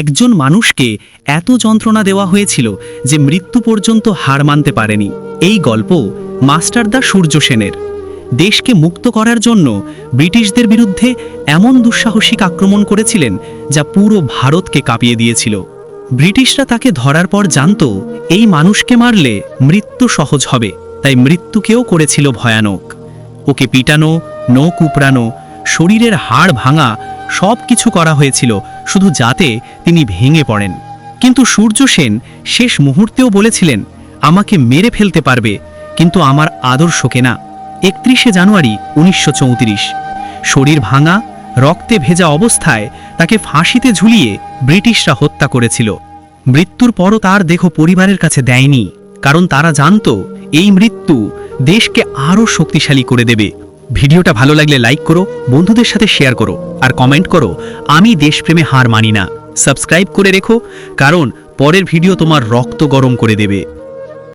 একজন মানুষকে এত যন্ত্রণা দেওয়া হয়েছিল যে মৃত্যু পর্যন্ত হার মানতে পারেনি। এই গল্প মাস্টারদা সূর্য সেনের। দেশকে মুক্ত করার জন্য ব্রিটিশদের বিরুদ্ধে এমন দুঃসাহসিক আক্রমণ করেছিলেন যা পুরো ভারতকে কাঁপিয়ে দিয়েছিল। ব্রিটিশরা তাকে ধরার পর জানত, এই মানুষকে মারলে মৃত্যু সহজ হবে, তাই মৃত্যুকেও করেছিল ভয়ানক। ওকে পিটানো, নখ উপড়ানো, শরীরের হাড় ভাঙা সব কিছু করা হয়েছিল, শুধু যাতে তিনি ভেঙে পড়েন। কিন্তু সূর্য সেন শেষ মুহূর্তেও বলেছিলেন, আমাকে মেরে ফেলতে পারবে, কিন্তু আমার আদর্শকে না একত্রিশে জানুয়ারি উনিশশো চৌত্রিশ। শরীর ভাঙা, রক্তে ভেজা অবস্থায় তাকে ফাঁসিতে ঝুলিয়ে ব্রিটিশরা হত্যা করেছিল। মৃত্যুর পরও তার দেহ পরিবারের কাছে দেয়নি, কারণ তারা জানত, এই মৃত্যু দেশকে আরও শক্তিশালী করে দেবে। ভিডিওটা ভালো লাগলে লাইক করো, বন্ধুদের সাথে শেয়ার করো, আর কমেন্ট করো, আমি দেশপ্রেমে হার মানি না। সাবস্ক্রাইব করে রেখো, কারণ পরের ভিডিও তোমার রক্ত গরম করে দেবে।